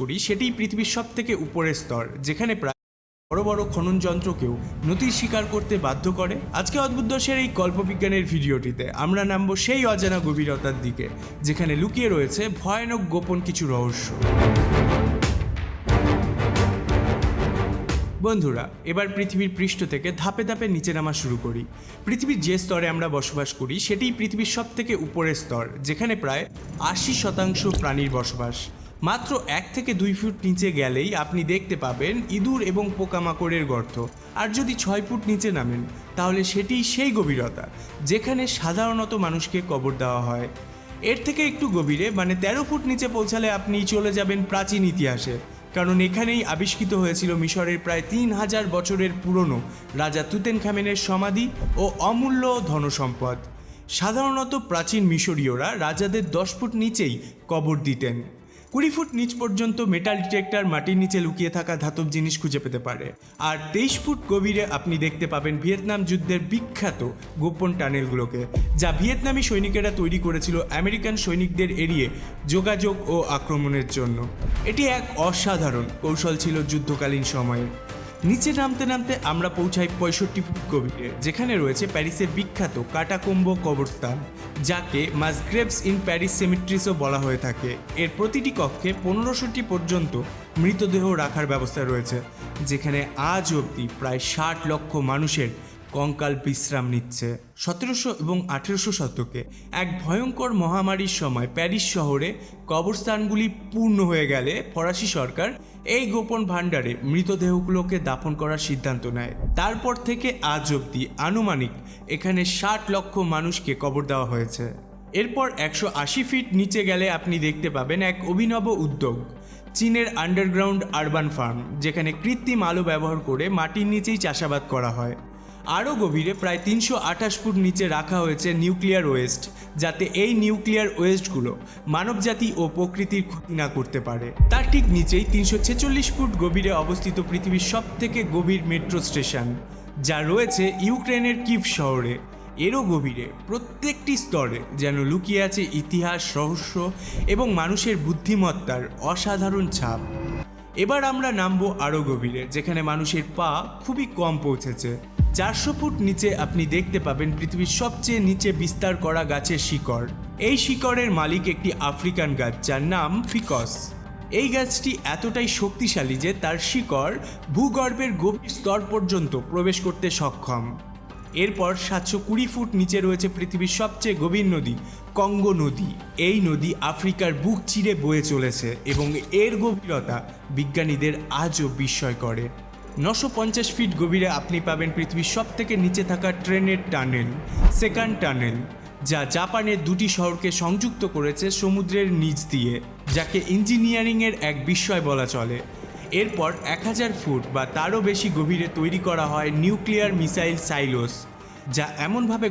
করি, সেটিই পৃথিবীর সব থেকে উপরের স্তর, যেখানে প্রায় বড় বড় খনন যন্ত্রকেও নথি স্বীকার করতে বাধ্য করে। আজকে অদ্ভুত দোষের এই কল্পবিজ্ঞানের ভিডিওটিতে আমরা নামবো সেই অজানা গভীরতার দিকে, যেখানে লুকিয়ে রয়েছে ভয়ানক গোপন কিছু রহস্য। বন্ধুরা, এবার পৃথিবীর পৃষ্ঠ থেকে ধাপে ধাপে নিচে নামা শুরু করি। পৃথিবীর যে স্তরে আমরা বসবাস করি, সেটিই পৃথিবীর সব থেকে উপরের স্তর, যেখানে প্রায় আশি শতাংশ প্রাণীর বসবাস। মাত্র এক থেকে দুই ফুট নিচে গেলেই আপনি দেখতে পাবেন ইঁদুর এবং পোকামাকড়ের গর্ত। আর যদি ছয় ফুট নিচে নামেন, তাহলে সেটিই সেই গভীরতা, যেখানে সাধারণত মানুষকে কবর দেওয়া হয়। এর থেকে একটু গভীরে মানে তেরো ফুট নিচে পৌঁছালে আপনি চলে যাবেন প্রাচীন ইতিহাসে। কারণ এখানেই আবিষ্কৃত হয়েছিল মিশরের প্রায় তিন হাজার বছরের পুরনো রাজা তুতেন খামেনের সমাধি ও অমূল্য ধনসম্পদ। সাধারণত প্রাচীন মিশরীয়রা রাজাদের দশ ফুট নিচেই কবর দিতেন। কুড়ি ফুট নিচ পর্যন্ত মেটাল ডিটেক্টর মাটির নিচে লুকিয়ে থাকা ধাতব জিনিস খুঁজে পেতে পারে। আর তেইশ ফুট গভীরে আপনি দেখতে পাবেন ভিয়েতনাম যুদ্ধের বিখ্যাত গোপন টানেলগুলোকে, যা ভিয়েতনামি সৈনিকেরা তৈরি করেছিল আমেরিকান সৈনিকদের এড়িয়ে যোগাযোগ ও আক্রমণের জন্য। এটি এক অসাধারণ কৌশল ছিল যুদ্ধকালীন সময়ে। নিচে নামতে নামতে আমরা পৌঁছাই পঁয়ষট্টি ফুট গভীরে, যেখানে রয়েছে প্যারিসের বিখ্যাত কাটাকুম্ব কবরস্থান, যাকে মাসগ্রেভস ইন প্যারিস সেমিট্রিসও বলা হয়ে থাকে। এর প্রতিটি কক্ষে পনেরোশোটি পর্যন্ত মৃতদেহ রাখার ব্যবস্থা রয়েছে, যেখানে আজ অবধি প্রায় ষাট লক্ষ মানুষের কঙ্কাল বিশ্রাম নিচ্ছে। সতেরোশো এবং আঠেরোশো শতকে এক ভয়ঙ্কর মহামারীর সময় প্যারিস শহরে কবরস্থানগুলি পূর্ণ হয়ে গেলে ফরাসি সরকার এই গোপন ভাণ্ডারে মৃতদেহগুলোকে দাফন করার সিদ্ধান্ত নেয়। তারপর থেকে আজ অবধি আনুমানিক এখানে ষাট লক্ষ মানুষকে কবর দেওয়া হয়েছে। এরপর একশো আশি ফিট নিচে গেলে আপনি দেখতে পাবেন এক অভিনব উদ্যোগ, চীনের আন্ডারগ্রাউন্ড আরবান ফার্ম, যেখানে কৃত্রিম আলো ব্যবহার করে মাটির নিচেই চাষাবাদ করা হয়। আরও গভীরে প্রায় তিনশো আঠাশ ফুট নিচে রাখা হয়েছে নিউক্লিয়ার ওয়েস্ট, যাতে এই নিউক্লিয়ার ওয়েস্টগুলো মানবজাতি ও প্রকৃতির ক্ষতি না করতে পারে। তার ঠিক নিচেই তিনশো ছেচল্লিশ ফুট গভীরে অবস্থিত পৃথিবীর সব থেকে গভীর মেট্রো স্টেশন, যা রয়েছে ইউক্রেনের কিভ শহরে। এরও গভীরে প্রত্যেকটি স্তরে যেন লুকিয়ে আছে ইতিহাস, রহস্য এবং মানুষের বুদ্ধিমত্তার অসাধারণ ছাপ। এবার আমরা নামবো আরও গভীরে, যেখানে মানুষের পা খুবই কম পৌঁছেছে। চারশো ফুট নিচে আপনি দেখতে পাবেন পৃথিবীর সবচেয়ে নিচে বিস্তার করা গাছের শিকড়। এই শিকড়ের মালিক একটি আফ্রিকান গাছ যার নাম ফিকস। এই গাছটি এতটাই শক্তিশালী যে তার শিকড় ভূগর্ভের গভীর স্তর পর্যন্ত প্রবেশ করতে সক্ষম। এরপর সাতশো কুড়ি ফুট নিচে রয়েছে পৃথিবীর সবচেয়ে গভীর নদী, কঙ্গো নদী। এই নদী আফ্রিকার বুক চিরে বয়ে চলেছে এবং এর গভীরতা বিজ্ঞানীদের আজও বিস্ময় করে। নশো পঞ্চাশ ফিট গভীরে আপনি পাবেন পৃথিবীর সব থেকে নিচে থাকা ট্রেনের টানেল সেকান্ড টানেল, যা জাপানের দুটি শহরকে সংযুক্ত করেছে সমুদ্রের নিচ দিয়ে, যাকে ইঞ্জিনিয়ারিংয়ের এক বিস্ময় বলা চলে। এরপর এক হাজার ফুট বা তারও বেশি গভীরে তৈরি করা হয় নিউক্লিয়ার মিসাইল সাইলোস, যা এমনভাবে